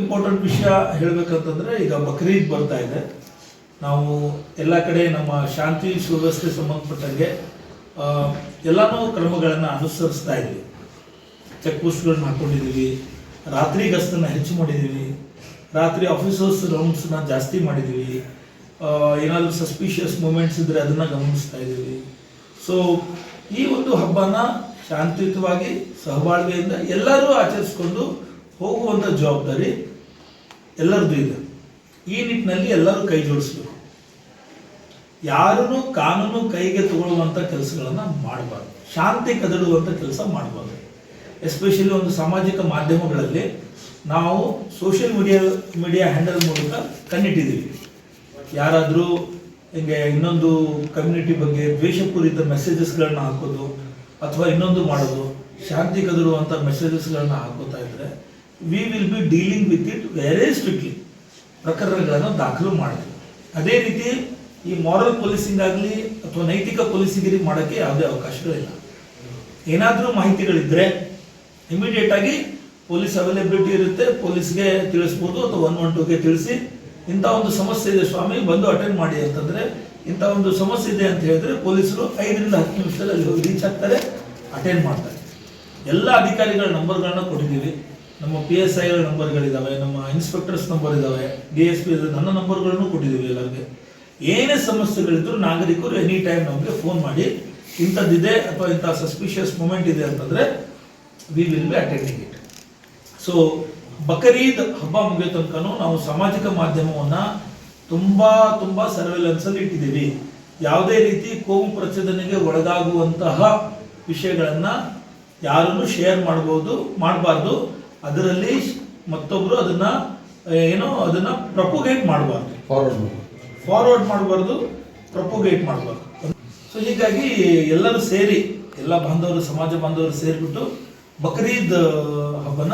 Important ವಿಷಯ ಹೇಳಬೇಕಂತಂದ್ರೆ, ಈಗ ಬಕ್ರೀದ್ ಬರ್ತಾ ಇದೆ. ನಾವು ಎಲ್ಲ ಕಡೆ ನಮ್ಮ ಶಾಂತಿ ಸುವ್ಯವಸ್ಥೆ ಸಂಬಂಧಪಟ್ಟಂಗೆ ಎಲ್ಲನೂ ಕ್ರಮಗಳನ್ನು ಅನುಸರಿಸ್ತಾ ಇದ್ವಿ. ಚೆಕ್ ಪೋಸ್ಟ್ಗಳನ್ನ ಹಾಕೊಂಡಿದ್ದೀವಿ ರಾತ್ರಿ ಗಸ್ತನ್ನು ಹೆಚ್ಚು ಮಾಡಿದ್ದೀವಿ ರಾತ್ರಿ ಆಫೀಸರ್ಸ್ ರೌಂಡ್ಸ್ನ ಜಾಸ್ತಿ ಮಾಡಿದ್ದೀವಿ ಏನಾದರೂ ಸಸ್ಪಿಷಿಯಸ್ ಮೂಮೆಂಟ್ಸ್ ಇದ್ರೆ ಅದನ್ನ ಗಮನಿಸ್ತಾ ಇದ್ದೀವಿ. ಸೊ ಈ ಒಂದು ಹಬ್ಬನ ಶಾಂತಿಯುತವಾಗಿ ಸಹಬಾಳ್ವೆಯಿಂದ ಎಲ್ಲರೂ ಆಚರಿಸ್ಕೊಂಡು ಹೋಗುವಂಥ ಜವಾಬ್ದಾರಿ ಎಲ್ಲರದ್ದು ಇದೆ. ಈ ನಿಟ್ಟಿನಲ್ಲಿ ಎಲ್ಲರೂ ಕೈ ಜೋಡಿಸ್ಬೇಕು. ಯಾರನ್ನು ಕಾನೂನು ಕೈಗೆ ತಗೊಳ್ಳುವಂಥ ಕೆಲಸಗಳನ್ನು ಮಾಡಬಾರ್ದು. ಶಾಂತಿ ಕದಡುವಂಥ ಕೆಲಸ ಮಾಡಬಾರ್ದು. ಎಸ್ಪೆಷಲಿ ಒಂದು ಸಾಮಾಜಿಕ ಮಾಧ್ಯಮಗಳಲ್ಲಿ ನಾವು ಸೋಷಿಯಲ್ ಮೀಡಿಯಾ ಮೀಡಿಯಾ ಹ್ಯಾಂಡಲ್ ಮೂಲಕ ಕಣ್ಣಿಟ್ಟಿದ್ದೀವಿ. ಯಾರಾದರೂ ಹಿಂಗೆ ಇನ್ನೊಂದು ಕಮ್ಯುನಿಟಿ ಬಗ್ಗೆ ದ್ವೇಷಪೂರಿತ ಮೆಸೇಜಸ್ಗಳನ್ನ ಹಾಕೋದು ಅಥವಾ ಇನ್ನೊಂದು ಮಾಡೋದು, ಶಾಂತಿ ಕದಡುವಂಥ ಮೆಸೇಜಸ್ಗಳನ್ನ ಹಾಕೋತಾ ಇದ್ರೆ we will be dealing with it very strictly ಪ್ರಕರಣಗಳನ್ನು ದಾಖಲು ಮಾಡ್ತೀವಿ ಅದೇ ರೀತಿ ಈ ಮಾರಲ್ ಪೊಲೀಸಿಂಗ್ ಆಗಲಿ ಅಥವಾ ನೈತಿಕ ಪೊಲೀಸಿಗಿರಿ ಮಾಡೋಕ್ಕೆ ಯಾವುದೇ ಅವಕಾಶಗಳಿಲ್ಲ. ಏನಾದರೂ ಮಾಹಿತಿಗಳಿದ್ದರೆ ಇಮಿಡಿಯೇಟ್ ಆಗಿ ಪೊಲೀಸ್ ಅವೈಲೇಬಿಲಿಟಿ ಇರುತ್ತೆ ಪೊಲೀಸ್ಗೆ ತಿಳಿಸ್ಬೋದು ಅಥವಾ ಒನ್ ಒನ್ ಟೂಗೆ ತಿಳಿಸಿ, ಇಂಥ ಒಂದು ಸಮಸ್ಯೆ ಇದೆ ಸ್ವಾಮಿ, ಬಂದು ಅಟೆಂಡ್ ಮಾಡಿ ಅಂತಂದರೆ ಇಂಥ ಒಂದು ಸಮಸ್ಯೆ ಇದೆ ಅಂತ ಹೇಳಿದ್ರೆ ಪೊಲೀಸರು ಐದರಿಂದ ಹತ್ತು ನಿಮಿಷದಲ್ಲಿ ಹೋಗಿ ರೀಚ್ ಆಗ್ತಾರೆ ಅಟೆಂಡ್ ಮಾಡ್ತಾರೆ. ಎಲ್ಲ ಅಧಿಕಾರಿಗಳ ನಂಬರ್ಗಳನ್ನ ಕೊಟ್ಟಿದ್ದೀವಿ. ನಮ್ಮ ಪಿ ಎಸ್ ಐ ನಂಬರ್ಗಳಿದ್ದಾವೆ ನಮ್ಮ ಇನ್ಸ್ಪೆಕ್ಟರ್ಸ್ ನಂಬರ್ ಇದ್ದಾವೆ ಡಿ ಎಸ್ ಪಿ ನನ್ನ ನಂಬರ್ಗಳನ್ನು ಕೊಟ್ಟಿದ್ದೀವಿ ಎಲ್ಲರಿಗೆ. ಏನೇ ಸಮಸ್ಯೆಗಳಿದ್ರು ನಾಗರಿಕರು ಎನಿ ಟೈಮ್ ನಮಗೆ ಫೋನ್ ಮಾಡಿ, ಇಂಥದ್ದಿದೆ ಅಥವಾ ಇಂಥ ಸಸ್ಪಿಷಿಯಸ್ ಮೂಮೆಂಟ್ ಇದೆ ಅಂತಂದ್ರೆ we will be attending it so Bakrid ಹಬ್ಬ ಮುಗಿಯೋ ತನಕನೂ ನಾವು ಸಾಮಾಜಿಕ ಮಾಧ್ಯಮವನ್ನು ತುಂಬ ತುಂಬ ಸರ್ವೆಲೆನ್ಸ್ ಅಲ್ಲಿ ಇಟ್ಟಿದ್ದೀವಿ. ಯಾವುದೇ ರೀತಿ ಕೋಮು ಪ್ರಚೋದನೆಗೆ ಒಳಗಾಗುವಂತಹ ವಿಷಯಗಳನ್ನು ಯಾರನ್ನು ಶೇರ್ ಮಾಡಬಹುದು ಮಾಡಬಾರ್ದು. ಅದರಲ್ಲಿ ಮತ್ತೊಬ್ರು ಅದನ್ನ ಏನೋ ಅದನ್ನ ಪ್ರಪೋಗೇಟ್ ಮಾಡಬಾರ್ದು. ಫಾರ್ವರ್ಡ್ ಫಾರ್ವರ್ಡ್ ಮಾಡಬಾರ್ದು ಪ್ರಪೋಗೇಟ್ ಮಾಡಬಾರ್ದು. ಸೊ ಹೀಗಾಗಿ ಎಲ್ಲರೂ ಸೇರಿ ಎಲ್ಲ ಬಾಂಧವರು ಸಮಾಜ ಬಾಂಧವರು ಸೇರಿಬಿಟ್ಟು ಬಕ್ರೀದ್ ಹಬ್ಬನ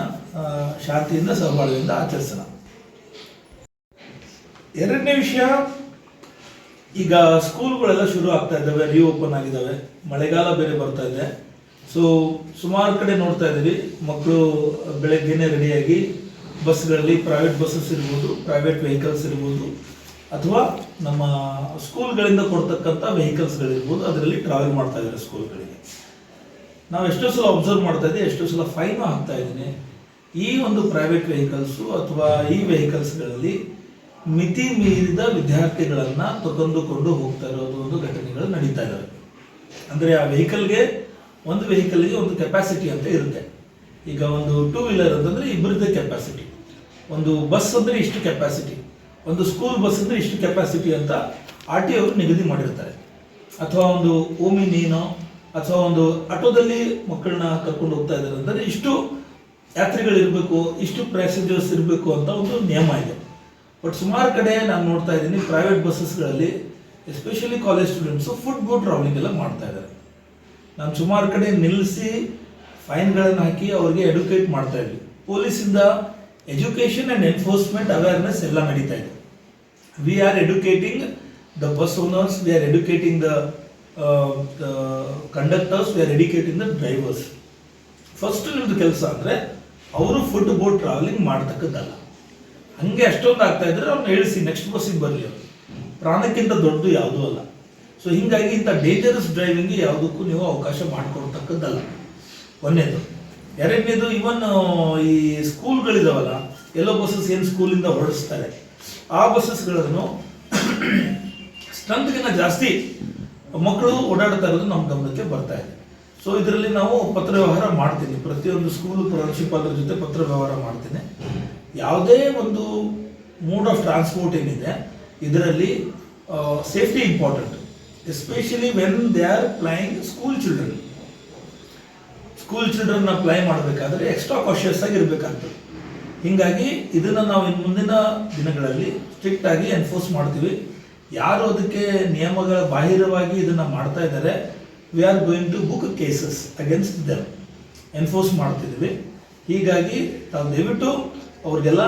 ಶಾಂತಿಯಿಂದ ಸಹಬಾಳ್ವೆಯಿಂದ ಆಚರಿಸೋಣ. ಎರಡನೇ ವಿಷಯ ಈಗ ಸ್ಕೂಲ್ಗಳೆಲ್ಲ ಶುರು ಆಗ್ತಾ ಇದ್ದಾವೆ ಓಪನ್ ಆಗಿದ್ದಾವೆ. ಮಳೆಗಾಲ ಬೇರೆ ಬರ್ತಾ ಇದೆ. ಸೊ ಸುಮಾರು ಕಡೆ ನೋಡ್ತಾ ಇದ್ದೀವಿ. ಮಕ್ಕಳು ಬೆಳಗ್ಗೆನೆ ರೆಡಿಯಾಗಿ ಬಸ್ಗಳಲ್ಲಿ ಪ್ರೈವೇಟ್ ಬಸ್ಸಸ್ ಇರ್ಬೋದು ಪ್ರೈವೇಟ್ ವೆಹಿಕಲ್ಸ್ ಇರ್ಬೋದು, ಅಥವಾ ನಮ್ಮ ಸ್ಕೂಲ್ಗಳಿಂದ ಕೊಡ್ತಕ್ಕಂಥ ವೆಹಿಕಲ್ಸ್ಗಳಿರ್ಬೋದು ಅದರಲ್ಲಿ ಟ್ರಾವೆಲ್ ಮಾಡ್ತಾ ಇದ್ದಾರೆ ಸ್ಕೂಲ್ಗಳಿಗೆ ನಾವು ಎಷ್ಟೋ ಸಲ ಅಬ್ಸರ್ವ್ ಮಾಡ್ತಾ ಇದ್ದೀವಿ, ಎಷ್ಟೋ ಸಲ ಫೈನು ಹಾಕ್ತಾ ಇದ್ದೀನಿ. ಈ ಒಂದು ಪ್ರೈವೇಟ್ ವೆಹಿಕಲ್ಸು ಅಥವಾ ಈ ವೆಹಿಕಲ್ಸ್ಗಳಲ್ಲಿ ಮಿತಿ ಮೀರಿದ ವಿದ್ಯಾರ್ಥಿಗಳನ್ನು ತಗೊಂಡುಕೊಂಡು ಹೋಗ್ತಾ ಇರೋದು ಒಂದು ಘಟನೆಗಳು ನಡೀತಾ ಇದ್ದಾವೆ ಅಂದರೆ ಆ ವೆಹಿಕಲ್ಗೆ ಒಂದು ವೆಹಿಕಲ್ಗೆ ಒಂದು ಕೆಪಾಸಿಟಿ ಅಂತ ಇರುತ್ತೆ. ಈಗ ಒಂದು ಟೂ ವೀಲರ್ ಅಂತಂದ್ರೆ ಇಬ್ಬರದ್ದೇ ಕೆಪಾಸಿಟಿ ಒಂದು ಬಸ್ ಅಂದ್ರೆ ಇಷ್ಟು ಕೆಪಾಸಿಟಿ ಒಂದು ಸ್ಕೂಲ್ ಬಸ್ ಅಂದ್ರೆ ಇಷ್ಟು ಕೆಪಾಸಿಟಿ ಅಂತ ಆರ್ ಟಿ ಅವರು ನಿಗದಿ ಮಾಡಿರ್ತಾರೆ. ಅಥವಾ ಒಂದು ಓಮಿ ನೀನೋ ಅಥವಾ ಒಂದು ಆಟೋದಲ್ಲಿ ಮಕ್ಕಳನ್ನ ಕರ್ಕೊಂಡು ಹೋಗ್ತಾ ಇದ್ದಾರೆ ಅಂದರೆ ಇಷ್ಟು ಯಾತ್ರಿಗಳಿರಬೇಕು ಇಷ್ಟು ಪ್ಯಾಸೆಂಜರ್ಸ್ ಇರಬೇಕು ಅಂತ ಒಂದು ನಿಯಮ ಇದೆ. ಬಟ್ ಸುಮಾರು ಕಡೆ ನಾನು ನೋಡ್ತಾ ಇದ್ದೀನಿ private ಬಸ್ಸಸ್ಗಳಲ್ಲಿ especially college students foot board traveling ಎಲ್ಲ ಮಾಡ್ತಾ ಇದ್ದಾರೆ. ನಾನು ಸುಮಾರು ಕಡೆ ನಿಲ್ಲಿಸಿ ಫೈನ್ಗಳನ್ನು ಹಾಕಿ ಅವ್ರಿಗೆ ಎಡ್ಯುಕೇಟ್ ಮಾಡ್ತಾ ಇದ್ವಿ. ಪೊಲೀಸಿಂದ ಎಜುಕೇಷನ್ ಆ್ಯಂಡ್ ಎನ್ಫೋರ್ಸ್ಮೆಂಟ್ ಅವೇರ್ನೆಸ್ ಎಲ್ಲ ನಡೀತಾ ಇದೆ. We are educating the bus owners we are educating the conductors we are educating the drivers first ನಿಮ್ಮದು ಕೆಲಸ ಅಂದರೆ ಅವರು ಫುಡ್ ಬೋಟ್ ಟ್ರಾವೆಲಿಂಗ್ ಮಾಡ್ತಕ್ಕದ್ದಲ್ಲ. ಹಂಗೆ ಅಷ್ಟೊಂದು ಆಗ್ತಾ ಇದ್ರೆ ಅವ್ರನ್ನ ಇಳಿಸಿ ನೆಕ್ಸ್ಟ್ ಬಸ್ಸಿಗೆ ಬರಲಿ ಅವರು. ಪ್ರಾಣಕ್ಕಿಂತ ದೊಡ್ಡದು ಯಾವುದೂ ಅಲ್ಲ. ಸೊ ಹಿಂಗಾಗಿ ಇಂಥ ಡೇಂಜರಸ್ ಡ್ರೈವಿಂಗ್ ಯಾವುದಕ್ಕೂ ನೀವು ಅವಕಾಶ ಮಾಡಿಕೊಡ್ತಕ್ಕದ್ದಲ್ಲ. ಒಂದೇದು ಎರಡನೇದು ಇವನ್ ಈ ಸ್ಕೂಲ್ಗಳಿದಾವಲ್ಲ ಎಲ್ಲೋ ಬಸ್ಸಸ್ ಏನು ಸ್ಕೂಲಿಂದ ಹೊರಡಿಸ್ತಾರೆ. ಆ ಬಸ್ಸಸ್ಗಳನ್ನು ಸ್ಟಂತ್ಗಿಂತ ಜಾಸ್ತಿ ಮಕ್ಕಳು ಓಡಾಡ್ತಾ ಇರೋದು ನಮ್ಮ ಗಮನಕ್ಕೆ ಬರ್ತಾ ಇದೆ. ಸೊ ಇದರಲ್ಲಿ ನಾವು ಪತ್ರ ವ್ಯವಹಾರ ಮಾಡ್ತೀನಿ. ಪ್ರತಿಯೊಂದು ಸ್ಕೂಲ್ ಪ್ರಾಂಶುಪಾಲರ ಜೊತೆ ಪತ್ರ ವ್ಯವಹಾರ ಮಾಡ್ತೀನಿ. ಯಾವುದೇ ಒಂದು ಮೋಡ್ ಆಫ್ ಟ್ರಾನ್ಸ್ಪೋರ್ಟ್ ಏನಿದೆ, ಇದರಲ್ಲಿ safety important especially when they are plying school children school ಚಿಲ್ಡ್ರನ್ನ ply ಮಾಡಬೇಕಾದ್ರೆ ಎಕ್ಸ್ಟ್ರಾ ಕಾಶಿಯಸ್ ಆಗಿರಬೇಕಾಗ್ತದೆ ಹೀಗಾಗಿ ಇದನ್ನು ನಾವು ಇನ್ನು ಮುಂದಿನ ದಿನಗಳಲ್ಲಿ ಸ್ಟ್ರಿಕ್ಟಾಗಿ ಎನ್ಫೋರ್ಸ್ ಮಾಡ್ತೀವಿ. ಯಾರು ಅದಕ್ಕೆ ನಿಯಮಗಳ ಬಾಹಿರವಾಗಿ ಇದನ್ನು ಮಾಡ್ತಾ ಇದ್ದಾರೆ we are going to book cases against them enforce ಮಾಡ್ತಿದ್ದೀವಿ. ಹೀಗಾಗಿ ತಾವು ದಯವಿಟ್ಟು ಅವ್ರಿಗೆಲ್ಲ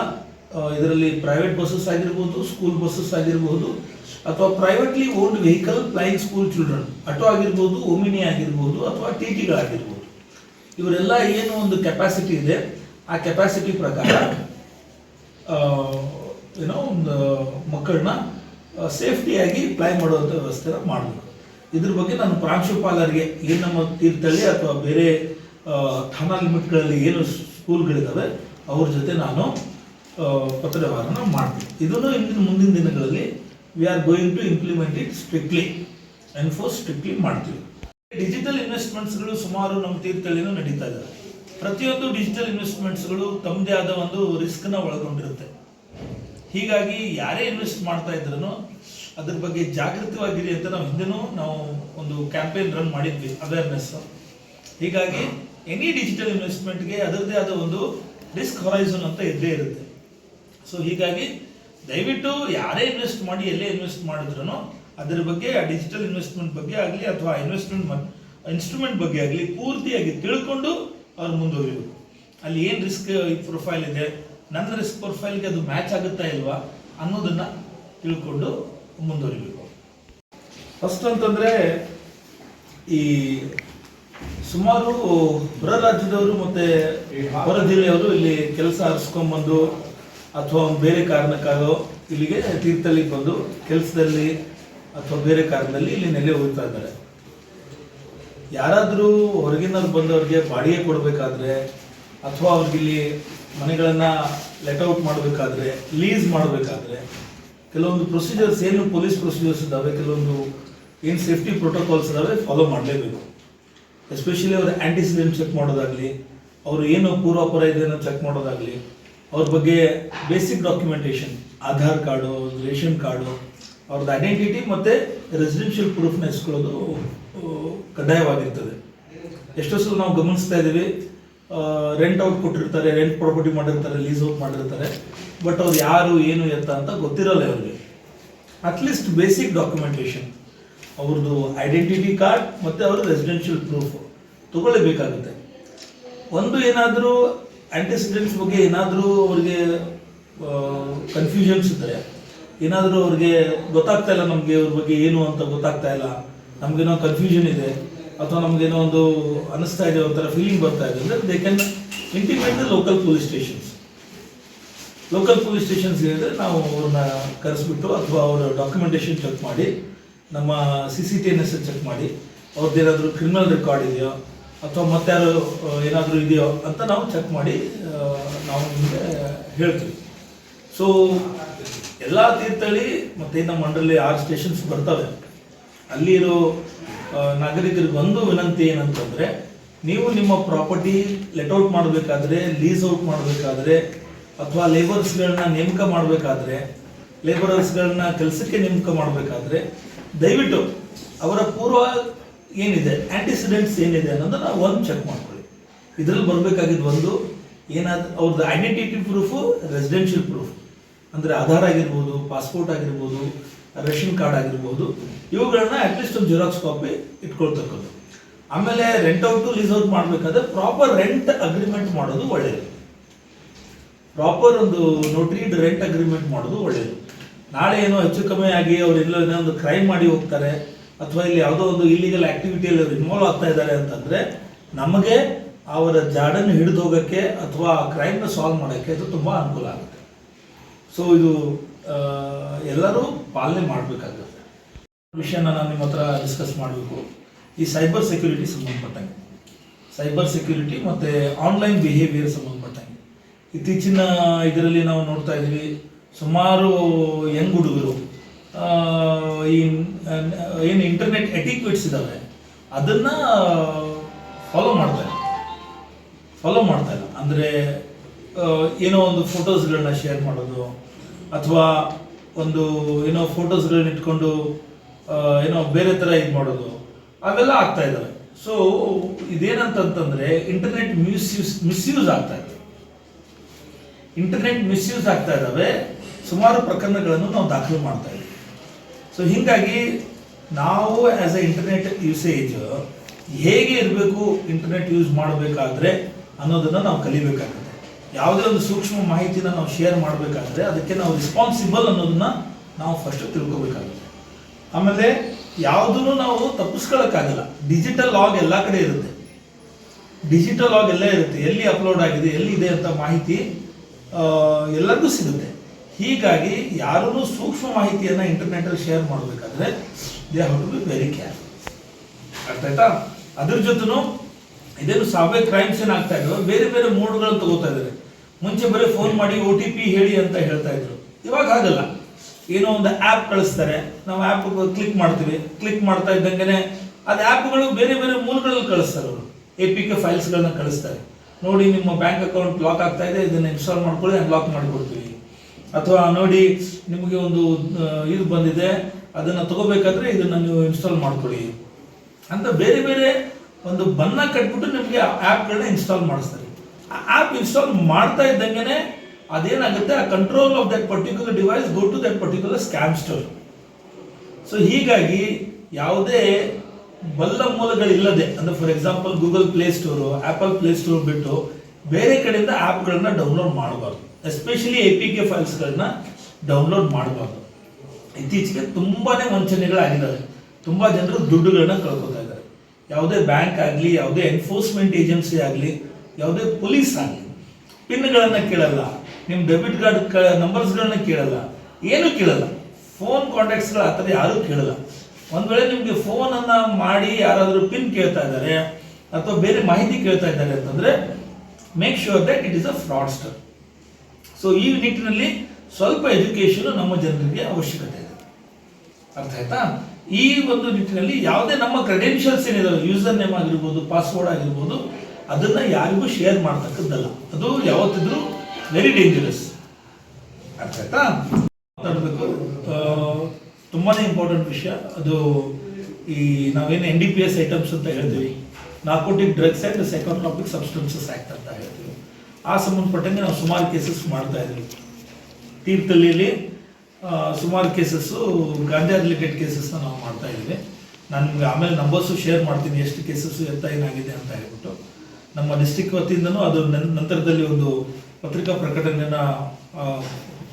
ಇದರಲ್ಲಿ ಪ್ರೈವೇಟ್ ಬಸ್ಸಸ್ ಆಗಿರ್ಬೋದು ಸ್ಕೂಲ್ ಬಸ್ಸಸ್ ಆಗಿರ್ಬೋದು ಅಥವಾ privately owned vehicle flying school children auto ಆಗಿರ್ಬೋದು ಒಮಿನಿ ಆಗಿರ್ಬೋದು, ಅಥವಾ ಟಿ ಟಿಗಳಾಗಿರ್ಬೋದು ಇವರೆಲ್ಲ ಏನು ಒಂದು ಕೆಪಾಸಿಟಿ ಇದೆ? ಆ ಕೆಪಾಸಿಟಿ ಪ್ರಕಾರ ಏನೋ ಒಂದು ಮಕ್ಕಳನ್ನ ಸೇಫ್ಟಿಯಾಗಿ ಪ್ಲೈ ಮಾಡುವಂಥ ವ್ಯವಸ್ಥೆನ ಮಾಡಬೇಕು. ಇದ್ರ ಬಗ್ಗೆ ನಾನು ಪ್ರಾಂಶುಪಾಲರಿಗೆ ಏನು ನಮ್ಮ ತೀರ್ಥಹಳ್ಳಿ ಅಥವಾ ಬೇರೆ ಥಾನಾ ಲಿಮಿಟ್ಗಳಲ್ಲಿ ಏನು ಸ್ಕೂಲ್ಗಳಿದ್ದಾವೆ ಅವ್ರ ಜೊತೆ ನಾನು ಪತ್ರ ವ್ಯವಹಾರನ ಮಾಡ್ತೀನಿ. ಇದನ್ನು ಇಂದಿನ ಮುಂದಿನ ದಿನಗಳಲ್ಲಿ we are going to implement it strictly enforce strictly ಮಾಡ್ತೀವಿ. ಡಿಜಿಟಲ್ ಇನ್ವೆಸ್ಟ್ಮೆಂಟ್ಸ್ಗಳು ಸುಮಾರು ನಮ್ಮ ತೀರ್ಥಹಳ್ಳಿನೂ ನಡೀತಾ ಇದ್ದಾವೆ ಪ್ರತಿಯೊಂದು ಡಿಜಿಟಲ್ ಇನ್ವೆಸ್ಟ್ಮೆಂಟ್ಸ್ಗಳು ತಮ್ಮದೇ ಆದ ಒಂದು ರಿಸ್ಕ್ನ ಒಳಗೊಂಡಿರುತ್ತೆ. ಹೀಗಾಗಿ ಯಾರೇ ಇನ್ವೆಸ್ಟ್ ಮಾಡ್ತಾ ಇದ್ರೂ ಅದ್ರ ಬಗ್ಗೆ ಜಾಗೃತವಾಗಿರಿ ಅಂತ ನಾವು ಹಿಂದೆನೂ ನಾವು ಒಂದು ಕ್ಯಾಂಪೇನ್ ರನ್ ಮಾಡಿದ್ವಿ ಅವೇರ್ನೆಸ್ ಹೀಗಾಗಿ ಎನಿ ಡಿಜಿಟಲ್ ಇನ್ವೆಸ್ಟ್ಮೆಂಟ್ಗೆ ಅದರದೇ ಆದ ಒಂದು ರಿಸ್ಕ್ ಹೊರೈಸನ್ ಅಂತ ಇದ್ದೇ ಇರುತ್ತೆ. ಸೊ ಹೀಗಾಗಿ ದಯವಿಟ್ಟು ಯಾರೇ ಇನ್ವೆಸ್ಟ್ ಮಾಡಿ, ಎಲ್ಲೇ ಇನ್ವೆಸ್ಟ್ ಮಾಡಿದ್ರು ಅದರ ಬಗ್ಗೆ, ಆ ಡಿಜಿಟಲ್ ಇನ್ವೆಸ್ಟ್ಮೆಂಟ್ ಬಗ್ಗೆ ಆಗಲಿ ಅಥವಾ ಇನ್ವೆಸ್ಟ್ಮೆಂಟ್ ಇನ್ಸ್ಟ್ರೂಮೆಂಟ್ ಬಗ್ಗೆ ಆಗಲಿ ಪೂರ್ತಿಯಾಗಿ ತಿಳ್ಕೊಂಡು ಅವ್ರು ಮುಂದುವರಿಬೇಕು. ಅಲ್ಲಿ ಏನು ರಿಸ್ಕ್ ಪ್ರೊಫೈಲ್ ಇದೆ? ನನ್ನ ರಿಸ್ಕ್ ಪ್ರೊಫೈಲ್ಗೆ ಅದು ಮ್ಯಾಚ್ ಆಗುತ್ತಾ ಇಲ್ವಾ ಅನ್ನೋದನ್ನು ತಿಳ್ಕೊಂಡು ಮುಂದುವರಿಬೇಕು. ಫಸ್ಟ್ ಅಂತಂದರೆ ಈ ಸುಮಾರು ಹೊರ ರಾಜ್ಯದವರು ಮತ್ತೆ ಹೊರ ಜಿಲ್ಲೆಯವರು ಇಲ್ಲಿ ಕೆಲಸ ಹರಿಸ್ಕೊಂಡ್ಬಂದು ಅಥವಾ ಒಂದು ಬೇರೆ ಕಾರಣಕ್ಕಾಗೋ ಇಲ್ಲಿಗೆ ತೀರ್ಥಹಳ್ಳಿಗೆ ಬಂದು ಕೆಲಸದಲ್ಲಿ ಅಥವಾ ಬೇರೆ ಕಾರಣದಲ್ಲಿ ಇಲ್ಲಿ ನೆಲೆ ಹೋಗ್ತಾ ಇದ್ದಾರೆ. ಯಾರಾದರೂ ಹೊರಗಿನವ್ರು ಬಂದವ್ರಿಗೆ ಬಾಡಿಗೆ ಕೊಡಬೇಕಾದ್ರೆ ಅಥವಾ ಅವ್ರಿಗೆ ಇಲ್ಲಿ ಲೆಟ್ಔಟ್ ಲೆಟ್ ಔಟ್ ಮಾಡಬೇಕಾದ್ರೆ ಲೀಸ್ ಮಾಡಬೇಕಾದ್ರೆ, ಕೆಲವೊಂದು ಪ್ರೊಸೀಜರ್ಸ್ ಏನು ಪೊಲೀಸ್ ಪ್ರೊಸೀಜರ್ಸ್ ಇದ್ದಾವೆ, ಕೆಲವೊಂದು ಏನು ಸೇಫ್ಟಿ ಪ್ರೋಟೋಕಾಲ್ಸ್ ಇದ್ದಾವೆ ಫಾಲೋ ಮಾಡಲೇಬೇಕು. ಎಸ್ಪೆಷಲಿ ಅವ್ರ ಆ್ಯಂಟಿಸಿಡೆಂಟ್ ಚೆಕ್ ಮಾಡೋದಾಗಲಿ, ಅವರು ಏನು ಪೂರ್ವಾಪರ ಇದೆ ಚೆಕ್ ಮಾಡೋದಾಗ್ಲಿ ಅವ್ರ ಬಗ್ಗೆ basic documentation Aadhaar card ration card ಅವ್ರದ್ದು ಐಡೆಂಟಿಟಿ ಮತ್ತು ರೆಸಿಡೆನ್ಷಿಯಲ್ ಪ್ರೂಫ್ನ ಇಸ್ಕೊಳ್ಳೋದು ಕಡ್ಡಾಯವಾಗಿರ್ತದೆ. ಎಷ್ಟೋ ಸಲ ನಾವು ಗಮನಿಸ್ತಾ ಇದ್ದೀವಿ ರೆಂಟ್ ಔಟ್ ಕೊಟ್ಟಿರ್ತಾರೆ ರೆಂಟ್ ಪ್ರಾಪರ್ಟಿ ಮಾಡಿರ್ತಾರೆ ಲೀಸ್ ಔಟ್ ಮಾಡಿರ್ತಾರೆ ಬಟ್ ಅವ್ರು ಯಾರು, ಏನು, ಎತ್ತ ಅಂತ ಗೊತ್ತಿರೋಲ್ಲ ಅವ್ರಿಗೆ ಅಟ್ಲೀಸ್ಟ್ ಬೇಸಿಕ್ ಡಾಕ್ಯುಮೆಂಟೇಷನ್ ಅವ್ರದ್ದು ಐಡೆಂಟಿಟಿ ಕಾರ್ಡ್ ಮತ್ತು ಅವ್ರ ರೆಸಿಡೆನ್ಷಿಯಲ್ ಪ್ರೂಫ್ ತಗೊಳ್ಳೇಬೇಕಾಗುತ್ತೆ ಒಂದು ಏನಾದರೂ ಆಂಟಿಸಿಡೆಂಟ್ಸ್ ಬಗ್ಗೆ ಏನಾದರೂ ಅವ್ರಿಗೆ ಕನ್ಫ್ಯೂಷನ್ಸ್ ಇದ್ದರೆ ಏನಾದರೂ ಅವ್ರಿಗೆ ಗೊತ್ತಾಗ್ತಾ ಇಲ್ಲ ನಮಗೆ ಅವ್ರ ಬಗ್ಗೆ ಏನು ಅಂತ ಗೊತ್ತಾಗ್ತಾ ಇಲ್ಲ, ನಮಗೇನೋ ಕನ್ಫ್ಯೂಷನ್ ಇದೆ, ಅಥವಾ ನಮಗೇನೋ ಒಂದು ಅನಿಸ್ತಾ ಇದೆ, ಒಂಥರ ಫೀಲಿಂಗ್ ಬರ್ತಾ ಇದೆ ಅಂದರೆ they can intimate the local police stations local police stations ಹೇಳಿದ್ರೆ ನಾವು ಅವ್ರನ್ನ ಕರೆಸ್ಬಿಟ್ಟು ಅಥವಾ ಅವರ ಡಾಕ್ಯುಮೆಂಟೇಷನ್ ಚೆಕ್ ಮಾಡಿ, ನಮ್ಮ C C T N S check ಮಾಡಿ ಅವ್ರದ್ದೇನಾದರೂ ಕ್ರಿಮಿನಲ್ ರೆಕಾರ್ಡ್ ಇದೆಯೋ ಅಥವಾ ಮತ್ತಾರು ಏನಾದರೂ ಇದೆಯೋ ಅಂತ ನಾವು ಚೆಕ್ ಮಾಡಿ ನಾವು ನಿಮಗೆ ಹೇಳ್ತೀವಿ. ಸೊ ಎಲ್ಲ ತೀರ್ಥಹಳ್ಳಿ ಮತ್ತು ನಮ್ಮ ಮಂಡಳಿ ಆರು ಸ್ಟೇಷನ್ಸ್ ಬರ್ತವೆ. ಅಲ್ಲಿರೋ ನಾಗರಿಕರಿಗೆ ಒಂದು ವಿನಂತಿ ಏನಂತಂದರೆ, ನೀವು ನಿಮ್ಮ ಪ್ರಾಪರ್ಟಿ ಲೆಟ್ ಔಟ್ ಮಾಡಬೇಕಾದ್ರೆ ಲೀಸ್ ಔಟ್ ಮಾಡಬೇಕಾದ್ರೆ, ಅಥವಾ ಲೇಬರ್ಸ್ಗಳನ್ನ ನೇಮಕ ಮಾಡಬೇಕಾದ್ರೆ ಲೇಬರರ್ಸ್ಗಳನ್ನ ಕೆಲಸಕ್ಕೆ ನೇಮಕ ಮಾಡಬೇಕಾದ್ರೆ, ದಯವಿಟ್ಟು ಅವರ ಪೂರ್ವ ಏನಿದೆ? ಆ್ಯಂಟಿಸಿಡೆಂಟ್ಸ್ ಏನಿದೆ ಅನ್ನೋದನ್ನ ಒಂದು ಚೆಕ್ ಮಾಡ್ಕೊಳ್ಳಿ. ಇದರಲ್ಲಿ ಬರಬೇಕಾಗಿದ್ದು ಒಂದು, ಏನಾದ ಅವ್ರದ್ದು ಐಡೆಂಟಿಟಿ ಪ್ರೂಫು ರೆಸಿಡೆನ್ಷಿಯಲ್ ಪ್ರೂಫ್ ಅಂದರೆ ಆಧಾರ್ ಆಗಿರ್ಬೋದು ಪಾಸ್ಪೋರ್ಟ್ ಆಗಿರ್ಬೋದು, ರೇಷನ್ ಕಾರ್ಡ್ ಆಗಿರ್ಬೋದು, ಇವುಗಳನ್ನ ಅಟ್ಲೀಸ್ಟ್ ಒಂದು ಜೆರಾಕ್ಸ್ ಕಾಪಿ ಇಟ್ಕೊಳ್ತಕ್ಕದ್ದು. ಆಮೇಲೆ ರೆಂಟ್ ಔಟ್ ಲೀಸ್ ಔಟ್ ಮಾಡಬೇಕಾದ್ರೆ ಪ್ರಾಪರ್ ರೆಂಟ್ ಅಗ್ರಿಮೆಂಟ್ ಮಾಡೋದು ಒಳ್ಳೆಯದು ಪ್ರಾಪರ್ ಒಂದು ನೋಟ್ರಿಡ್ ರೆಂಟ್ ಅಗ್ರಿಮೆಂಟ್ ಮಾಡೋದು ಒಳ್ಳೆಯದು ನಾಳೆ ಏನೋ ಹೆಚ್ಚು ಕಮ್ಮಿ ಆಗಿ ಅವರೆಲ್ಲ ಏನೋ ಒಂದು ಕ್ರೈಮ್ ಮಾಡಿ ಹೋಗ್ತಾರೆ ಅಥವಾ ಇಲ್ಲಿ ಯಾವುದೋ ಒಂದು ಇಲ್ಲಿಗಲ್ ಆಕ್ಟಿವಿಟಿಯಲ್ಲಿ ಇನ್ವಾಲ್ವ್ ಆಗ್ತಾ ಇದ್ದಾರೆ ಅಂತಂದರೆ ನಮಗೆ ಅವರ ಜಾಡನ್ನು ಹಿಡಿದು ಹೋಗೋಕ್ಕೆ ಅಥವಾ ಕ್ರೈಮ್ನ ಸಾಲ್ವ್ ಮಾಡೋಕ್ಕೆ ಅದು ತುಂಬ ಅನುಕೂಲ ಆಗುತ್ತೆ. ಸೊ ಇದು ಎಲ್ಲರೂ ಪಾಲನೆ ಮಾಡಬೇಕಾಗುತ್ತೆ. ವಿಷಯನ ನಾನು ನಿಮ್ಮ ಹತ್ರ ಡಿಸ್ಕಸ್ ಮಾಡಬೇಕು. ಈ ಸೈಬರ್ ಸೆಕ್ಯೂರಿಟಿ ಸಂಬಂಧಪಟ್ಟಂಗೆ. ಸೈಬರ್ ಸೆಕ್ಯೂರಿಟಿ ಮತ್ತು ಆನ್ಲೈನ್ ಬಿಹೇವಿಯರ್ ಸಂಬಂಧಪಟ್ಟಂಗೆ. ಇತ್ತೀಚಿನ ಇದರಲ್ಲಿ ನಾವು ನೋಡ್ತಾ ಇದ್ದೀವಿ, ಸುಮಾರು ಯಂಗ್ ಹುಡುಗರು ಈ ಏನು ಇಂಟರ್ನೆಟ್ ಎಟಿಕ್ವಿಟ್ಸ್ ಇದ್ದಾವೆ ಅದನ್ನು ಫಾಲೋ ಮಾಡ್ತಾರೆ ಫಾಲೋ ಮಾಡ್ತಾ ಇಲ್ಲ. ಅಂದರೆ ಏನೋ ಒಂದು ಫೋಟೋಸ್ಗಳನ್ನ ಶೇರ್ ಮಾಡೋದು, ಅಥವಾ ಒಂದು, ಏನೋ ಫೋಟೋಸ್ಗಳನ್ನ ಇಟ್ಕೊಂಡು ಏನೋ ಬೇರೆ ಥರ ಇದು ಮಾಡೋದು, ಅವೆಲ್ಲ ಆಗ್ತಾ ಇದ್ದಾವೆ ಸೊ ಇದೇನಂತಂತಂದ್ರೆ ಇಂಟರ್ನೆಟ್ ಮಿಸ್ಯೂಸ್ ಮಿಸ್ಯೂಸ್ ಆಗ್ತಾ ಇದೆ. ಇಂಟರ್ನೆಟ್ ಮಿಸ್ಯೂಸ್ ಆಗ್ತಾ ಇದ್ದಾವೆ ಸುಮಾರು ಪ್ರಕರಣಗಳನ್ನು ನಾವು ದಾಖಲು ಮಾಡ್ತಾ ಸೊ ಹೀಗಾಗಿ ನಾವು ಆ್ಯಸ್ ಎ ಇಂಟರ್ನೆಟ್ ಯೂಸೇಜ್ ಹೇಗೆ ಇರಬೇಕು ಇಂಟರ್ನೆಟ್ ಯೂಸ್ ಮಾಡಬೇಕಾದ್ರೆ ಅನ್ನೋದನ್ನ ನಾವು ಕಲಿಬೇಕಾಗುತ್ತೆ. ಯಾವುದೇ ಒಂದು ಸೂಕ್ಷ್ಮ ಮಾಹಿತಿನ ನಾವು ಶೇರ್ ಮಾಡಬೇಕಾದ್ರೆ ಅದಕ್ಕೆ ನಾವು ರೆಸ್ಪಾನ್ಸಿಬಲ್ ಅನ್ನೋದನ್ನ ನಾವು ಫಸ್ಟ್ ತಿಳ್ಕೋಬೇಕಾಗುತ್ತೆ. ಆಮೇಲೆ ಯಾವುದನ್ನು ನಾವು ತಪ್ಪಿಸ್ಕೊಳ್ಳೋಕ್ಕಾಗಲ್ಲ. ಡಿಜಿಟಲ್ ಲಾಗ್ ಎಲ್ಲ ಕಡೆ ಇರುತ್ತೆ. ಡಿಜಿಟಲ್ ಲಾಗ್ ಎಲ್ಲ ಇರುತ್ತೆ. ಎಲ್ಲಿ ಅಪ್ಲೋಡ್ ಆಗಿದೆ ಎಲ್ಲಿ ಇದೆ ಅಂತ ಮಾಹಿತಿ ಎಲ್ಲರಿಗೂ ಸಿಗುತ್ತೆ. ಹೀಗಾಗಿ ಯಾರೂ ಸೂಕ್ಷ್ಮ ಮಾಹಿತಿಯನ್ನು ಇಂಟರ್ನೆಟಲ್ಲಿ ಶೇರ್ ಮಾಡಬೇಕಾದ್ರೆ they have to be very care ಅರ್ಥ ಆಯ್ತಾ? ಅದ್ರ ಜೊತೆನು ಇದೇನು ಸಾವೇ ಕ್ರೈಮ್ಸ್ ಏನಾಗ್ತಾ ಇದ್ರು ಬೇರೆ ಬೇರೆ ಮೋಡ್ಗಳನ್ನು ತಗೋತಾ ಇದ್ದಾರೆ ಮುಂಚೆ ಬರೀ ಫೋನ್ ಮಾಡಿ ಒ ಟಿ ಪಿ ಹೇಳಿ ಅಂತ ಹೇಳ್ತಾ ಇದ್ರು. ಇವಾಗ ಆಗಲ್ಲ. ಏನೋ ಒಂದು ಆ್ಯಪ್ ಕಳಿಸ್ತಾರೆ. ನಾವು ಆ್ಯಪ್ ಕ್ಲಿಕ್ ಮಾಡ್ತೀವಿ. ಕ್ಲಿಕ್ ಮಾಡ್ತಾ ಇದ್ದಂಗೆ ಅದು ಆ್ಯಪ್ಗಳು ಬೇರೆ ಬೇರೆ ಮೂಲಗಳಲ್ಲಿ ಕಳಿಸ್ತಾರೆ ಅವರು. ಎ ಪಿ ಕೆ ಫೈಲ್ಸ್ಗಳನ್ನ ಕಳಿಸ್ತಾರೆ. ನೋಡಿ ನಿಮ್ಮ ಬ್ಯಾಂಕ್ ಅಕೌಂಟ್ ಲಾಕ್ ಆಗ್ತಾ ಇದೆ, ಇದನ್ನು ಇನ್ಸ್ಟಾಲ್ ಮಾಡ್ಕೊಳ್ಳಿ ಅನ್ಲಾಕ್ ಮಾಡಿಕೊಡ್ತೀವಿ. ಅಥವಾ ನೋಡಿ ನಿಮಗೆ ಒಂದು ಇದು ಬಂದಿದೆ, ಅದನ್ನ ತಗೋಬೇಕಾದ್ರೆ ಇದನ್ನು ನೀವು ಇನ್ಸ್ಟಾಲ್ ಮಾಡ್ಕೊಳ್ಳಿ. ಅಂತ ಬೇರೆ ಬೇರೆ ಒಂದು ಬಣ್ಣ ಕಟ್ಬಿಟ್ಟು ನಿಮಗೆ ಆ್ಯಪ್ಗಳನ್ನ ಇನ್ಸ್ಟಾಲ್ ಮಾಡಿಸ್ತಾರೆ. ಆ ಆ್ಯಪ್ ಇನ್ಸ್ಟಾಲ್ ಮಾಡ್ತಾ ಇದ್ದಂಗೆ ಅದೇನಾಗುತ್ತೆ? ಆ control of that particular device go to that particular scam store so ಹೀಗಾಗಿ ಯಾವುದೇ ಬಲ್ಲ ಮೂಲಗಳಿಲ್ಲದೆ, ಅಂದ್ರೆ for example Google Play store Apple Play Store ಬಿಟ್ಟು ಬೇರೆ ಕಡೆಯಿಂದ ಆ್ಯಪ್ಗಳನ್ನ ಡೌನ್ಲೋಡ್ ಮಾಡಬಾರ್ದು. ಎಸ್ಪೆಷಲಿ ಎ ಪಿ ಕೆ ಫೈಲ್ಸ್ಗಳನ್ನ ಡೌನ್ಲೋಡ್ ಮಾಡಬಾರ್ದು. ಇತ್ತೀಚೆಗೆ ತುಂಬಾನೇ ವಂಚನೆಗಳಾಗಿದ್ದಾವೆ ತುಂಬಾ ಜನರು ದುಡ್ಡುಗಳನ್ನ ಕಳ್ಕೊತಾ ಇದ್ದಾರೆ ಯಾವುದೇ ಬ್ಯಾಂಕ್ ಆಗಲಿ, ಯಾವುದೇ ಎನ್ಫೋರ್ಸ್ಮೆಂಟ್ ಏಜೆನ್ಸಿ ಆಗಲಿ, ಯಾವುದೇ ಪೊಲೀಸ್ ಆಗಲಿ, ಪಿನ್ಗಳನ್ನ ಕೇಳಲ್ಲ ನಿಮ್ಮ ಡೆಬಿಟ್ ಕಾರ್ಡ್ ನಂಬರ್ಸ್ಗಳನ್ನ ಕೇಳಲ್ಲ, ಏನು ಕೇಳಲ್ಲ. ಫೋನ್ ಕಾಂಟ್ಯಾಕ್ಟ್ಸ್ಗಳು ಆ ಥರ ಯಾರೂ ಕೇಳಲ್ಲ. ಒಂದು ವೇಳೆ ನಿಮಗೆ ಫೋನನ್ನು ಮಾಡಿ ಯಾರಾದರೂ ಪಿನ್ ಕೇಳ್ತಾ ಇದ್ದಾರೆ ಅಥವಾ ಬೇರೆ ಮಾಹಿತಿ ಕೇಳ್ತಾ ಇದ್ದಾರೆ ಅಂತಂದರೆ make sure that it is a fraudster so ಈ ನಿಟ್ಟಿನಲ್ಲಿ ಸ್ವಲ್ಪ ಎಜುಕೇಶನ್ ನಮ್ಮ ಜನರಿಗೆ ಅವಶ್ಯಕತೆ ಇದೆ. ಅರ್ಥ ಆಯ್ತಾ? ಈ ಒಂದು ನಿಟ್ಟಿನಲ್ಲಿ ಯಾವುದೇ ನಮ್ಮ ಕ್ರೆಡೆನ್ಷಿಯಲ್ಸ್ ಏನಿದಾವೆ ಯೂಸರ್ ನೇಮ್ ಆಗಿರ್ಬೋದು ಪಾಸ್ವರ್ಡ್ ಆಗಿರ್ಬೋದು, ಅದನ್ನ ಯಾರಿಗೂ ಶೇರ್ ಮಾಡ್ತಕ್ಕದ್ದಲ್ಲ. ಅದು ಯಾವತ್ತಿದ್ರೂ ವೆರಿ ಡೇಂಜರಸ್ ಅರ್ಥ ಆಯ್ತಾ? ಮಾತಾಡಬೇಕು. ತುಂಬಾನೇ ಇಂಪಾರ್ಟೆಂಟ್ ವಿಷಯ. ಅದು ಈ ನಾವೇನು N D P S items ಅಂತ ಹೇಳ್ತೀವಿ narcotic drugs and psychotropic substances act ಅಂತ ಹೇಳ್ತೀವಿ. ಆ ಸಂಬಂಧಪಟ್ಟಂಗೆ ನಾವು ಸುಮಾರು ಕೇಸಸ್ ಮಾಡ್ತಾ ಇದ್ವಿ. ಸುಮಾರು ಕೇಸಸ್ಸು ಗಾಂಜಾ ರಿಲೇಟೆಡ್ ಕೇಸಸ್ನ ನಾವು ಮಾಡ್ತಾ ಇದ್ವಿ. ನಾನು ಆಮೇಲೆ ನಂಬರ್ಸು ಶೇರ್ ಮಾಡ್ತೀನಿ ಎಷ್ಟು ಕೇಸಸ್ಸು ಎತ್ತ ಏನಾಗಿದೆ ಅಂತ ಹೇಳ್ಬಿಟ್ಟು. ನಮ್ಮ ಡಿಸ್ಟಿಕ್ ವತಿಯಿಂದನೂ ಅದು ನಂತರದಲ್ಲಿ ಒಂದು ಪತ್ರಿಕಾ ಪ್ರಕಟಣೆಯನ್ನು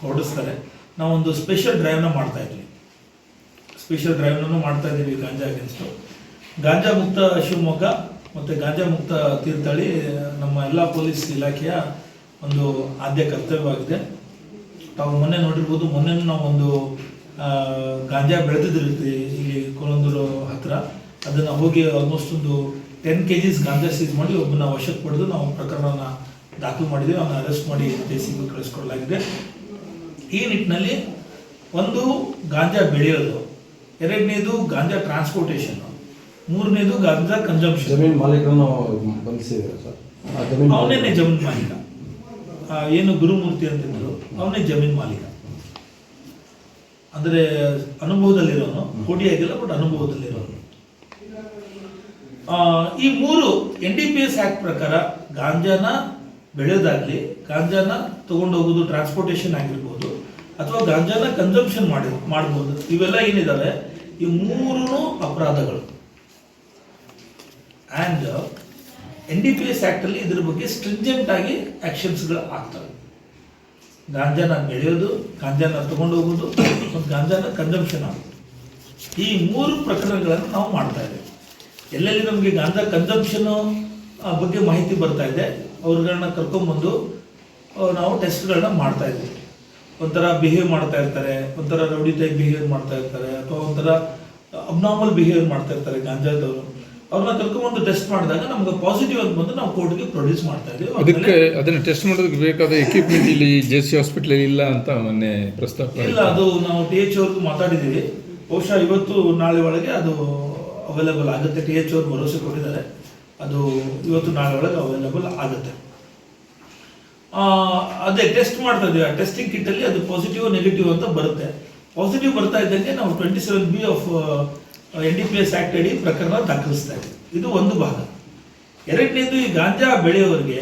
ಹೊರಡಿಸ್ತಾರೆ. ನಾವೊಂದು ಸ್ಪೆಷಲ್ ಡ್ರೈವ್ನ ಮಾಡ್ತಾ ಇದ್ವಿ. ಸ್ಪೆಷಲ್ ಡ್ರೈವ್ನೂ ಮಾಡ್ತಾ ಇದ್ದೀವಿ ಗಾಂಜಾ ಅಗೇನ್ಸ್ಟು ಗಾಂಜಾ ಮುಕ್ತ ಶಿವಮೊಗ್ಗ ಮತ್ತು ಗಾಂಜಾ ಮುಕ್ತ ತೀರ್ಥಹಳ್ಳಿ ನಮ್ಮ ಎಲ್ಲ ಪೊಲೀಸ್ ಇಲಾಖೆಯ ಒಂದು ಆದ್ಯ ಕರ್ತವ್ಯವಾಗಿದೆ. ತಾವು ಮೊನ್ನೆ ನೋಡಿರ್ಬೋದು, ಮೊನ್ನೆ ನಾವು ಒಂದು ಗಾಂಜಾ ಬೆಳೆದಿದ್ದಿರುತ್ತೆ ಇಲ್ಲಿ ಕೋಲಂದೂರು ಹತ್ರ. ಅದನ್ನು ಹೋಗಿ ಆಲ್ಮೋಸ್ಟ್ ಒಂದು ten K Gs ganja seize ಮಾಡಿ ಒಬ್ಬನ ವಶಕ್ಕೆ ಪಡೆದು ನಾವು ಪ್ರಕರಣನ ದಾಖಲು ಮಾಡಿದ್ದೀವಿ. ಅವನ್ನ ಅರೆಸ್ಟ್ ಮಾಡಿ ದೇಸಿಗೆ ಕಳಿಸ್ಕೊಡಲಾಗಿದೆ ಈ ನಿಟ್ಟಿನಲ್ಲಿ ಒಂದು ಗಾಂಜಾ ಬೆಳೆಯೋದು. ಎರಡನೇದು ಗಾಂಜಾ ಟ್ರಾನ್ಸ್ಪೋರ್ಟೇಷನ್ ಮೂರನೇದು ಗಾಂಜಾ ಕನ್ಸಂಪ್ಷನ್ ಜಮೀನ್ ಮಾಲೀಕರನ್ನು ಬಂಧಿಸಿದ್ದಾರೆ ಸರ್. ಆ ಜಮೀನ್ ಅವನೇನೆ ಜಮೀನ್ ಮಾಲೀಕ. ಆ, ಏನು ಗುರುಮೂರ್ತಿ ಅಂತಿದ್ರು ಅವನೇ ಜಮೀನ್ ಮಾಲೀಕ. ಅಂದ್ರೆ ಅನುಭವದಲ್ಲಿರೋನು. ಕೋಟಿಯಾಗಿಲ್ಲ ಬಟ್ ಅನುಭವದಲ್ಲಿರೋನು. ಆ, ಈ ಮೂರು N D P S act ಪ್ರಕಾರ ಗಾಂಜಾನ ಬೆಳೆಯೋದಾಗ್ಲಿ ಗಾಂಜಾನ ತಗೊಂಡೋಗೋದು ಟ್ರಾನ್ಸ್ಪೋರ್ಟೇಷನ್ ಆಗಿರ್ಬೋದು ಅಥವಾ ಗಾಂಜಾನ ಕನ್ಸಂಪ್ಷನ್ ಮಾಡಿ ಮಾಡ್ಬೋದು ಇವೆಲ್ಲ ಏನಿದಾವೆ? ಈ ಮೂರೂ ಅಪರಾಧಗಳು. And N D P S ಆ್ಯಕ್ಟಲ್ಲಿ ಇದ್ರ ಬಗ್ಗೆ ಸ್ಟ್ರಿಂಜೆಂಟ್ ಆಗಿ ಆ್ಯಕ್ಷನ್ಸ್ಗಳು ಆಗ್ತವೆ. ಗಾಂಜಾನ ಬೆಳೆಯೋದು, ಗಾಂಜಾನ ತಗೊಂಡು ಹೋಗೋದು, ಮತ್ತು ಗಾಂಜಾನ ಕನ್ಸಂಪ್ಷನ್ ಆಗೋದು. ಈ ಮೂರು ಪ್ರಕರಣಗಳನ್ನು ನಾವು ಮಾಡ್ತಾ ಇದ್ದೇವೆ. ಎಲ್ಲೆಲ್ಲಿ ನಮಗೆ ಗಾಂಜಾ ಕನ್ಸಂಪ್ಷನ್ ಬಗ್ಗೆ ಮಾಹಿತಿ ಬರ್ತಾ ಇದೆ ಅವ್ರಗಳನ್ನ ಕರ್ಕೊಂಬಂದು ನಾವು ಟೆಸ್ಟ್ಗಳನ್ನ ಮಾಡ್ತಾ ಇದ್ದೀವಿ. ಒಂಥರ ಬಿಹೇವ್ ಮಾಡ್ತಾ ಇರ್ತಾರೆ, ಒಂಥರ ರೌಡಿ ಟೈಪ್ ಬಿಹೇವ್ ಮಾಡ್ತಾ ಇರ್ತಾರೆ, ಅಥವಾ ಒಂಥರ ಅಬ್ನಾರ್ಮಲ್ ಬಿಹೇವ್ ಮಾಡ್ತಾ ಇರ್ತಾರೆ ಗಾಂಜಾದವರು. ಅವ್ರನ್ನ ಕರ್ಕೊಂಡ್ಬಂದು ಟೆಸ್ಟ್ ಮಾಡಿದಾಗ ನಮ್ಗೆ ಪಾಸಿಟಿವ್ ಅಂತ ಬಂದು ನಾವು ಕೋರ್ಟ್ಗೆ ಪ್ರೊಡ್ಯೂಸ್ ಮಾಡ್ತಾ ಇದ್ದೀವಿ ಅದಕ್ಕೆ ಅದನ್ನ ಟೆಸ್ಟ್ ಮಾಡೋದಕ್ಕೆ ಬೇಕಾದ ಎಕ್ವಿಪ್ಮೆಂಟ್ ಇಲ್ಲಿ ಜೆ ಸಿ ಹಾಸ್ಪಿಟಲ್ ಇಲ್ಲ ಅಂತ ಮೊನ್ನೆ ಪ್ರಸ್ತಾಪ ಇಲ್ಲ ಅದು ನಾವು ಟಿ ಎಚ್ ಅವ್ರಿಗೂ ಮಾತಾಡಿದ್ದೀವಿ. ಬಹುಶಃ ಇವತ್ತು ನಾಳೆ ಒಳಗೆ ಅದು ಅವೈಲೇಬಲ್ ಆಗುತ್ತೆ. ಟಿ ಎಚ್ ಅವ್ರು ಭರವಸೆ ಕೊಟ್ಟಿದ್ದಾರೆ. ಅದು ಇವತ್ತು ನಾಳೆ ಒಳಗೆ ಅವೈಲೇಬಲ್ ಆಗುತ್ತೆ. ಅದೇ ಟೆಸ್ಟ್ ಮಾಡ್ತಾ ಇದೀವಿ. ಆ ಟೆಸ್ಟಿಂಗ್ ಕಿಟ್ಟಲ್ಲಿ ಅದು ಪಾಸಿಟಿವ್ ನೆಗೆಟಿವ್ ಅಂತ ಬರುತ್ತೆ. ಪಾಸಿಟಿವ್ ಬರ್ತಾ ಇದ್ದಂಗೆ ನಾವು twenty seven B of N D P S act ಅಡಿ ಪ್ರಕರಣ ದಾಖಲಿಸ್ತಾ ಇದೆ. ಇದು ಒಂದು ಭಾಗ. ಎರಡನೇದು ಈ ಗಾಂಜಾ ಬೆಳೆಯೋರಿಗೆ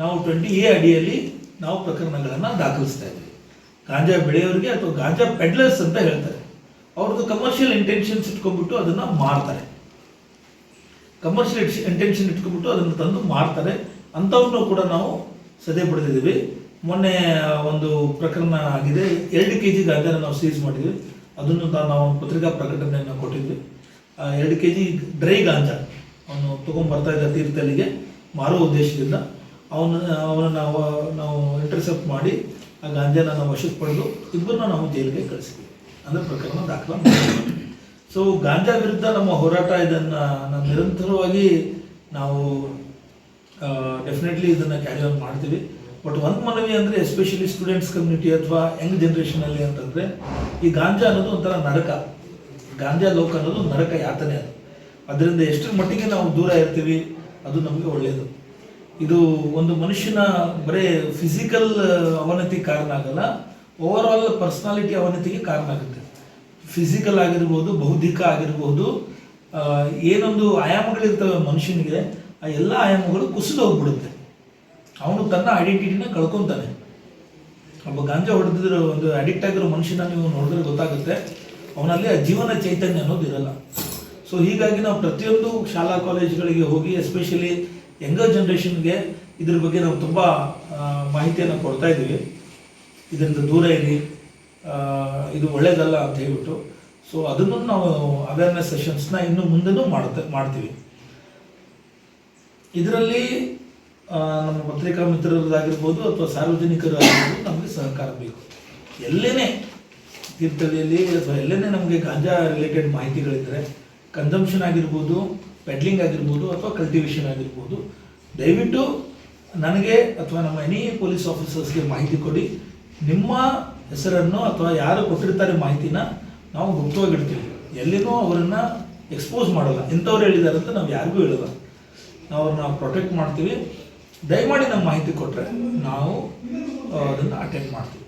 ನಾವು ಟ್ವೆಂಟಿ ಎ ಅಡಿಯಲ್ಲಿ ನಾವು ಪ್ರಕರಣಗಳನ್ನು ದಾಖಲಿಸ್ತಾ ಇದ್ದೀವಿ ಗಾಂಜಾ ಬೆಳೆಯೋರಿಗೆ ಅಥವಾ ಗಾಂಜಾ ಪೆಡ್ಲರ್ಸ್ ಅಂತ ಹೇಳ್ತಾರೆ. ಅವ್ರದ್ದು ಕಮರ್ಷಿಯಲ್ ಇಂಟೆನ್ಷನ್ಸ್ ಇಟ್ಕೊಂಡ್ಬಿಟ್ಟು ಅದನ್ನು ಮಾರ್ತಾರೆ ಕಮರ್ಷಿಯಲ್ ಇಂಟೆನ್ಷನ್ ಇಟ್ಕೊಂಡ್ಬಿಟ್ಟು ಅದನ್ನು ತಂದು ಮಾರ್ತಾರೆ ಅಂಥವ್ರನ್ನೂ ಕೂಡ ನಾವು ಸದೆ ಪಡೆದಿದ್ದೀವಿ. ಮೊನ್ನೆ ಒಂದು ಪ್ರಕರಣ ಆಗಿದೆ. ಎರಡು ಕೆ ಜಿ ಗಾಂಜಾನ ನಾವು ಸೀಸ್ ಮಾಡಿದ್ವಿ. ಅದನ್ನು ತಾ- ನಾವು ಪತ್ರಿಕಾ ಪ್ರಕಟಣೆಯನ್ನು ಕೊಟ್ಟಿದ್ವಿ. ಎರಡು ಕೆ ಜಿ ಡ್ರೈ ಗಾಂಜಾ ಅವನು ತೊಗೊಂಡ್ಬರ್ತಾ ಇದ್ದ ತೀರ್ಥಹಳ್ಳಿಗೆ ಮಾರೋ ಉದ್ದೇಶದಿಂದ. ಅವನ, ಅವನನ್ನು ನಾವು ನಾವು ಇಂಟರ್ಸೆಪ್ಟ್ ಮಾಡಿ ಆ ಗಾಂಜಾನ ನಾವು ವಶಕ್ಕೆ ಪಡೆದು ಇಬ್ಬರನ್ನ ನಾವು ಜೈಲಿಗೆ ಕಳಿಸಿದ್ವಿ. ಅಂದರೆ ಪ್ರಕರಣ ದಾಖಲ. ಸೊ ಗಾಂಜಾ ವಿರುದ್ಧ ನಮ್ಮ ಹೋರಾಟ ಇದನ್ನು ನಾವು ನಿರಂತರವಾಗಿ ನಾವು ಡೆಫಿನೆಟ್ಲಿ ಇದನ್ನು ಕ್ಯಾರಿ ಆನ್ ಮಾಡ್ತೀವಿ. ಬಟ್ ಒಂದು ಮನವಿ ಅಂದರೆ ಎಸ್ಪೆಷಲಿ ಸ್ಟೂಡೆಂಟ್ಸ್ ಕಮ್ಯುನಿಟಿ ಅಥವಾ ಯಂಗ್ ಜನ್ರೇಷನಲ್ಲಿ ಅಂತಂದರೆ, ಈ ಗಾಂಜಾ ಅನ್ನೋದು ಒಂಥರ ನರಕ. ಗಾಂಜಾ ಲೋಕ ಅನ್ನೋದು ನರಕ ಯಾತನೆ ಅದು. ಅದರಿಂದ ಎಷ್ಟರ ಮಟ್ಟಿಗೆ ನಾವು ದೂರ ಇರ್ತೀವಿ, ಅದು ನಮಗೆ ಒಳ್ಳೆಯದು ಇದು ಒಂದು ಮನುಷ್ಯನ ಬರೀ ಫಿಸಿಕಲ್ ಅವನತಿ ಕಾರಣ ಆಗಲ್ಲ ಓವರ್ ಆಲ್ ಪರ್ಸ್ನಾಲಿಟಿ ಅವನತಿಗೆ ಕಾರಣ ಆಗುತ್ತೆ. ಫಿಸಿಕಲ್ ಆಗಿರ್ಬೋದು, ಬೌದ್ಧಿಕ ಆಗಿರ್ಬೋದು ಏನೊಂದು ಆಯಾಮಗಳಿರ್ತವೆ ಮನುಷ್ಯನಿಗೆ, ಆ ಎಲ್ಲ ಆಯಾಮಗಳು ಕುಸಿದು ಹೋಗ್ಬಿಡುತ್ತೆ. ಅವನು ತನ್ನ ಐಡೆಂಟಿಟಿನ ಕಳ್ಕೊತಾನೆ. ಒಬ್ಬ ಗಾಂಜಾ ಹೊಡೆದಿರೋ ಒಂದು ಅಡಿಕ್ಟ್ ಆಗಿರೋ ಮನುಷ್ಯನ ನೀವು ನೋಡಿದ್ರೆ ಗೊತ್ತಾಗುತ್ತೆ, ಅವನಲ್ಲಿ ಆ ಜೀವನ ಚೈತನ್ಯ ಅನ್ನೋದು ಇರಲ್ಲ. ಸೊ ಹೀಗಾಗಿ ನಾವು ಪ್ರತಿಯೊಂದು ಶಾಲಾ ಕಾಲೇಜುಗಳಿಗೆ ಹೋಗಿ ಎಸ್ಪೆಷಲಿ ಯಂಗರ್ ಜನ್ರೇಷನ್ಗೆ ಇದ್ರ ಬಗ್ಗೆ ನಾವು ತುಂಬ ಮಾಹಿತಿಯನ್ನು ಕೊಡ್ತಾ ಇದ್ದೀವಿ. ಇದರಿಂದ ದೂರ ಇರಿ ಇದು ಒಳ್ಳೇದಲ್ಲ ಅಂತ ಹೇಳ್ಬಿಟ್ಟು. ಸೊ ಅದನ್ನು ನಾವು ಅವೇರ್ನೆಸ್ ಸೆಷನ್ಸ್ನ ಇನ್ನು ಮುಂದೆನೂ ಮಾಡ್ತಾ ಮಾಡ್ತೀವಿ. ಇದರಲ್ಲಿ ನಮ್ಮ ಪತ್ರಿಕಾ ಮಿತ್ರರದ್ದಾಗಿರ್ಬೋದು ಅಥವಾ ಸಾರ್ವಜನಿಕರಾಗಿರ್ಬೋದು ನಮಗೆ ಸಹಕಾರ ಬೇಕು. ಎಲ್ಲೇ ತೀರ್ಥಹಳ್ಳಿಯಲ್ಲಿ ಅಥವಾ ಎಲ್ಲೇ ನಮಗೆ ಗಾಂಜಾ ರಿಲೇಟೆಡ್ ಮಾಹಿತಿಗಳಿದ್ದರೆ ಕನ್ಸಂಪ್ಷನ್ ಆಗಿರ್ಬೋದು ಪೆಡ್ಲಿಂಗ್ ಆಗಿರ್ಬೋದು ಅಥವಾ ಕಲ್ಟಿವೇಷನ್ ಆಗಿರ್ಬೋದು, ದಯವಿಟ್ಟು ನನಗೆ ಅಥವಾ ನಮ್ಮ ಎನಿ ಪೊಲೀಸ್ ಆಫೀಸರ್ಸ್ಗೆ ಮಾಹಿತಿ ಕೊಡಿ. ನಿಮ್ಮ ಹೆಸರನ್ನು ಅಥವಾ ಯಾರು ಕೊಟ್ಟಿರ್ತಾರೆ ಮಾಹಿತಿನ ನಾವು ಗುಪ್ತವಾಗಿಡ್ತೀವಿ ಎಲ್ಲಿನೂ ಅವರನ್ನು ಎಕ್ಸ್ಪೋಸ್ ಮಾಡಲ್ಲ. ಇಂಥವ್ರು ಹೇಳಿದ್ದಾರೆ ಅಂತ ನಾವು ಯಾರಿಗೂ ಹೇಳಲ್ಲ. ನಾವು ಅವ್ರನ್ನ ಪ್ರೊಟೆಕ್ಟ್ ಮಾಡ್ತೀವಿ. ದಯಮಾಡಿ ನಮ್ಮ ಮಾಹಿತಿ ಕೊಟ್ಟರೆ ನಾವು ಅದನ್ನು ಅಟೆಂಡ್ ಮಾಡ್ತೀವಿ.